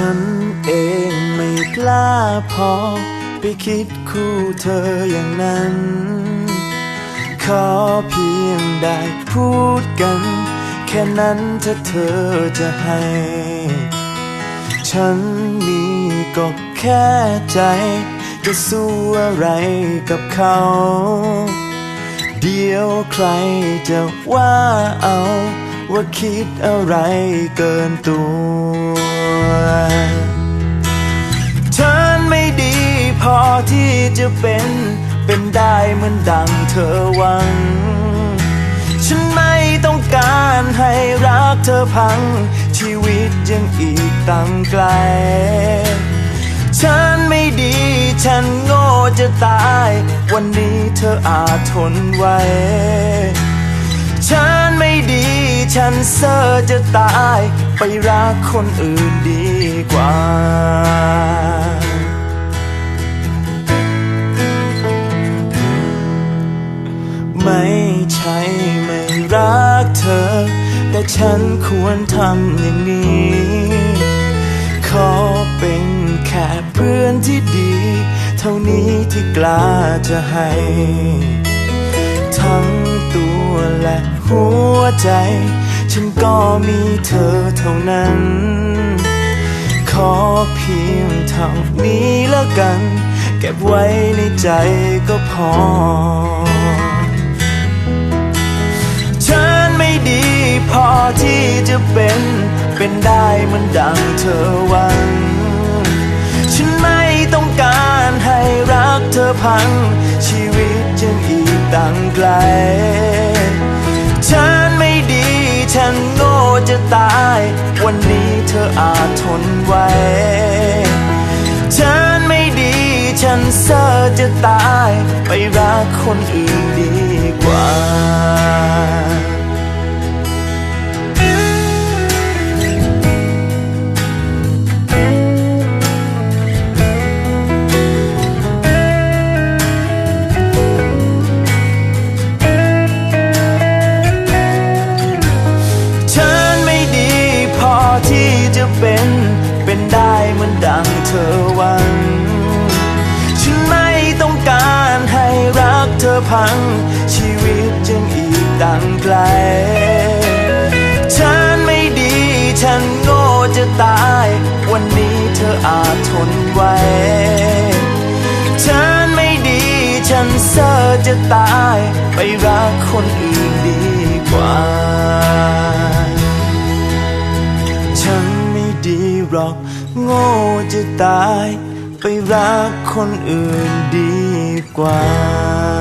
ฉันเองไม่กล้าพอ ไปคิดคู่เธออย่างนั้น ขอเพียงได้พูดกัน แค่นั้นถ้าเธอจะให้ ฉันมีก็แค่ใจ จะสู้อะไรกับเขา เดี๋ยวใครจะว่าเอา ว่าคิดอะไรเกินตัว มือนดังเธอหวัง ฉันไม่ต้องการให้รักเธอพัง ชีวิตยังอีกตั้งไกล ฉันไม่ดี ฉันโง่จะตาย วันนี้เธออาจทนไว้ฉันไม่ดี ฉันเซอจะตาย ไปรักคนอื่นดีกว่า ใช่ไม่รักเธอ แต่ฉันควรทำอย่างนี้ ขอเป็นแค่เพื่อนที่ดี เท่านี้ที่กล้าจะให้ ทั้งตัวและหัวใจ ฉันก็มีเธอเท่านั้น ขอเพียงเท่านี้แล้วกัน เก็บไว้ในใจก็พอ เป็น เป็นได้มันดังเธอหวัง ฉันไม่ต้องการให้รักเธอพัง ชีวิตยังอีกตั้งไกล ฉันไม่ดีฉันโง่จะตาย วันนี้เธออาจทนไว้ ฉันไม่ดีฉันเซอร์จะตาย ไปรักคนอื่นดี อวังฉันไม่ต้องการให้รักเธอพัง ชีวิตยังอีกดังไกล ฉันไม่ดี ฉันโง่จะตาย วันนี้เธออาจทนไว้ ฉันไม่ดี ฉันเซอจะตาย ไปรักคนอื่นดีกว่าฉันไม่ดีหรอก โง่จะตาย ไปรักคนอื่นดีกว่า